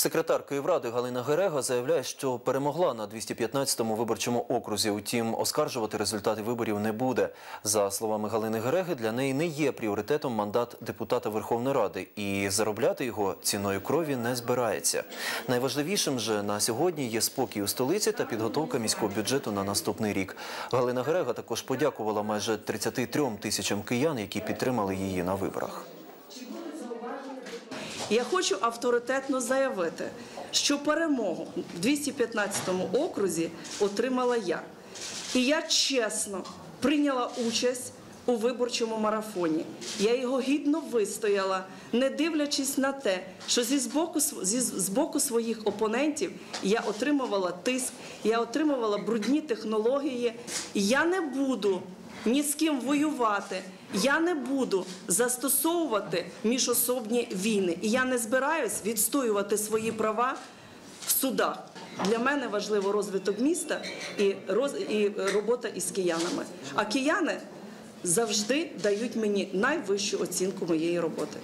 Секретар Київради Галина Герега заявляє, що перемогла на 215-му виборчому окрузі. Утім, оскаржувати результати виборів не буде. За словами Галини Гереги, для неї не є пріоритетом мандат депутата Верховної Ради і заробляти його ціною крові не збирається. Найважливішим же на сьогодні є спокій у столиці та підготовка міського бюджету на наступний рік. Галина Герега також подякувала майже 33 тисячам киян, які підтримали її на виборах. Я хочу авторитетно заявити, що перемогу в 215 окрузі отримала я. І я чесно прийняла участь у виборчому марафоні. Я його гідно вистояла, не дивлячись на те, що зі збоку, зі, з боку своїх опонентів я отримувала тиск, я отримувала брудні технології. Я не буду ні з ким воювати. Я не буду застосовувати міжособні війни. І я не збираюсь відстоювати свої права в судах. Для мене важливо розвиток міста і, роз... і робота із киянами. А кияни завжди дають мені найвищу оцінку моєї роботи.